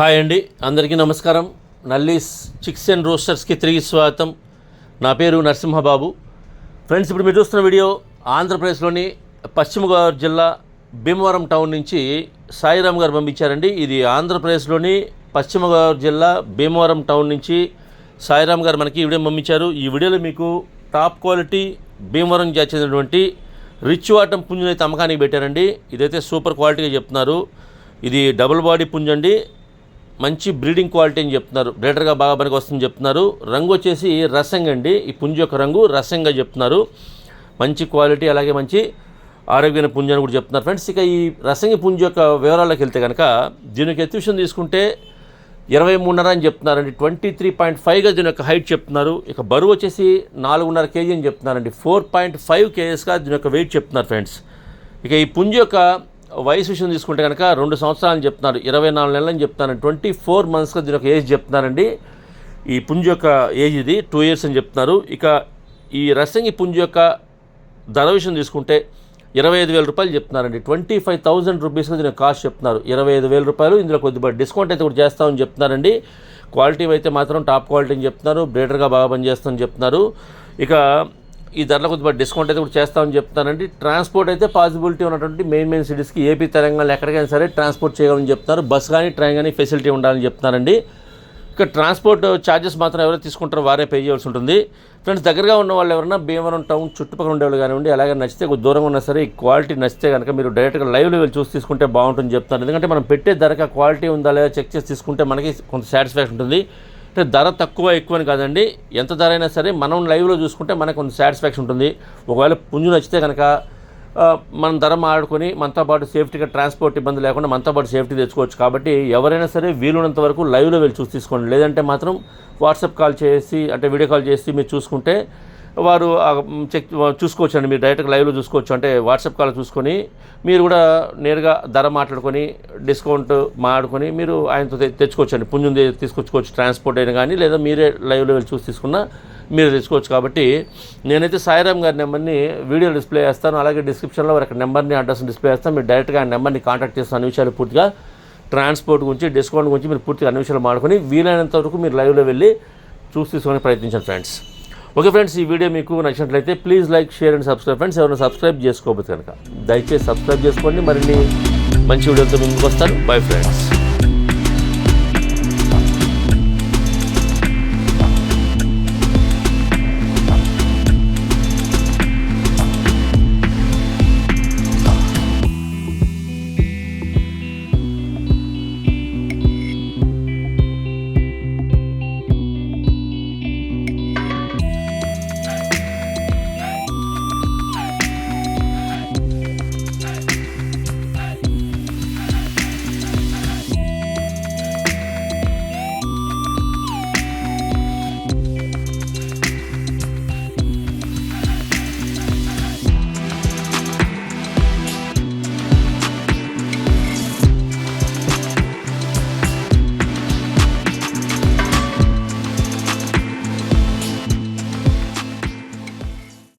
Hi అండి. అందరికీ నమస్కారం. నల్లీస్ చిక్స్ అండ్ రోస్టర్స్కి తిరిగి స్వాగతం. నా పేరు నరసింహబాబు. ఫ్రెండ్స్ ఇప్పుడు మీరు చూస్తున్న వీడియో ఆంధ్రప్రదేశ్లోని పశ్చిమ గోదావరి జిల్లా భీమవరం టౌన్ నుంచి సాయిరామ్ గారు పంపించారండి. ఇది ఆంధ్రప్రదేశ్లోని పశ్చిమ గోదావరి జిల్లా భీమవరం టౌన్ నుంచి సాయిరామ్ గారు మనకి ఈ వీడియో పంపించారు. ఈ వీడియోలో మీకు టాప్ క్వాలిటీ భీమవరం జాతి చెందినటువంటి రిచ్ వాటం పుంజునైతే అమ్మకానికి పెట్టారండి. ఇదైతే సూపర్ క్వాలిటీగా చెప్తున్నారు. ఇది డబుల్ బాడీ పుంజండి. మంచి బ్రీడింగ్ క్వాలిటీ అని చెప్తున్నారు. బ్రీడర్గా బాగా పనికి వస్తుందని చెప్తున్నారు. రంగు వచ్చేసి రసంగ్ అండి. ఈ పుంజు యొక్క రంగు రసంగా చెప్తున్నారు. మంచి క్వాలిటీ అలాగే మంచి ఆరోగ్యమైన పుంజు అని కూడా చెప్తున్నారు. ఫ్రెండ్స్ ఇక ఈ రసంగి పుంజు యొక్క వివరాల్లోకి వెళ్తే కనుక దీనికి ఎత్తుషన్ తీసుకుంటే ఇరవై మూడున్నర అని చెప్తున్నారండి. ట్వంటీ త్రీ పాయింట్ ఫైవ్గా దీని యొక్క హైట్ చెప్తున్నారు. ఇక బరువు వచ్చేసి నాలుగున్నర కేజీ అని చెప్తున్నారండి. ఫోర్ పాయింట్ ఫైవ్ కేజెస్గా దీని యొక్క వెయిట్ చెప్తున్నారు ఫ్రెండ్స్ ఇక ఈ పుంజు యొక్క వయసు విషయం తీసుకుంటే కనుక రెండు సంవత్సరాలు చెప్తున్నారు ఇరవై నాలుగు నెలలని చెప్తున్నారు ట్వంటీ ఫోర్ మంత్స్గా దీని ఒక ఏజ్ చెప్తున్నారండి. ఈ పుంజు యొక్క ఏజ్ ఇది టూ ఇయర్స్ అని చెప్తున్నారు. ఇక ఈ రసంగి పుంజు యొక్క ధర విషయం తీసుకుంటే ఇరవై ఐదు వేల రూపాయలు చెప్తున్నారండి. ట్వంటీ ఫైవ్ థౌసండ్ రూపీస్గా దీని కాస్ట్ చెప్తున్నారు. ఇరవై ఐదు వేల రూపాయలు ఇందులో కొద్దిగా డిస్కౌంట్ అయితే కూడా చేస్తామని చెప్తున్నారండి. క్వాలిటీ అయితే మాత్రం టాప్ క్వాలిటీ అని చెప్తున్నారు. బ్రేడర్గా బాగా పనిచేస్తామని చెప్తున్నారు. ఇక ఈ ధరలో కొద్దిగా డిస్కౌంట్ అయితే కూడా చేస్తామని చెప్తానండి ట్రాన్స్పోర్ట్ అయితే పాసిబిలిటీ ఉన్నటువంటి మెయిన్ మెయిన్ సిటీస్కి ఏపీ తెలంగాణలో ఎక్కడికైనా సరే ట్రాన్స్పోర్ట్ చేయాలని చెప్తున్నారు. బస్ కానీ ట్రైన్ కానీ ఫెసిలిటీ ఉండాలని చెప్తున్నారండి. ఇక ట్రాన్స్పోర్ట్ ఛార్జెస్ మాత్రం ఎవరైతే తీసుకుంటారో వారే పే చేయాల్సి ఉంటుంది. ఫ్రెండ్స్ దగ్గరగా ఉన్న వాళ్ళు ఎవరైనా భీమవరం టౌన్ చుట్టుపక్కల ఉండేవాళ్ళు కానివ్వండి అలాగే నచ్చితే దూరంగా ఉన్నా సరే ఈ క్వాలిటీ నచ్చితే కనుక మీరు డైరెక్ట్గా లైవ్ లెవెల్ చూసి తీసుకుంటే బాగుంటుంది చెప్తాను ఎందుకంటే మనం పెట్టే ధరక క్వాలిటీ ఉందా లేదా చెక్ చేసి తీసుకుంటే మనకి కొంత సాటిస్ఫాక్షన్ ఉంటుంది. అంటే ధర తక్కువ ఎక్కువ అని కాదండి. ఎంత ధర అయినా సరే మనం లైవ్లో చూసుకుంటే మనకు కొంత సాటిస్ఫాక్షన్ ఉంటుంది. ఒకవేళ పుంజు నచ్చితే కనుక మనం ధర మాడుకొని మనతో పాటు సేఫ్టీగా ట్రాన్స్పోర్ట్ ఇబ్బంది లేకుండా మనతో పాటు సేఫ్టీ తెచ్చుకోవచ్చు. కాబట్టి ఎవరైనా సరే వీలున్నంత వరకు లైవ్లో వెళ్ళి చూసి తీసుకోండి. లేదంటే మాత్రం వాట్సాప్ కాల్ చేసి అంటే వీడియో కాల్ చేసి మీరు చూసుకుంటే వారు చెక్ చూసుకోవచ్చు అండి మీరు డైరెక్ట్గా లైవ్లో చూసుకోవచ్చు. అంటే వాట్సాప్ కాల్ చూసుకొని మీరు కూడా నేరుగా ధర మాట్లాడుకొని డిస్కౌంట్ మాట్లాడుకొని మీరు ఆయనతో తెచ్చుకోవచ్చండి. తెచ్చుకోవచ్చు అండి తీసుకొచ్చుకోవచ్చు. ట్రాన్స్పోర్ట్ అయినా కానీ లేదా మీరే లైవ్లో వెళ్ళి చూసి తీసుకున్నా మీరు తెచ్చుకోవచ్చు. కాబట్టి నేనైతే సాయిరామ్ గారి నెంబర్ని వీడియో డిస్ప్లే చేస్తాను. అలాగే డిస్క్రిప్షన్లో వారి నెంబర్ని అడ్రస్ డిస్ప్లే చేస్తాను. మీరు డైరెక్ట్గా ఆ నెంబర్ని కాంటాక్ట్ చేస్తాను అన్ని విషయాలు పూర్తిగా ట్రాన్స్పోర్ట్ గురించి డిస్కౌంట్ గురించి మీరు పూర్తిగా అన్ని విషయాలు మాడుకొని వీలైనంత వరకు మీరు లైవ్లో వెళ్ళి చూసి తీసుకొని ప్రయత్నించండి ఫ్రెండ్స్. ఓకే ఫ్రెండ్స్ ఈ వీడియో మీకు నచ్చినట్లయితే please like share and subscribe friends ఎవరైనా సబ్స్క్రైబ్ చేసుకోకపోతే కనుక దయచేసి సబ్స్క్రైబ్ చేసుకోండి. మరిన్ని మంచి వీడియోతో ముందుకు వస్తాను. Bye friends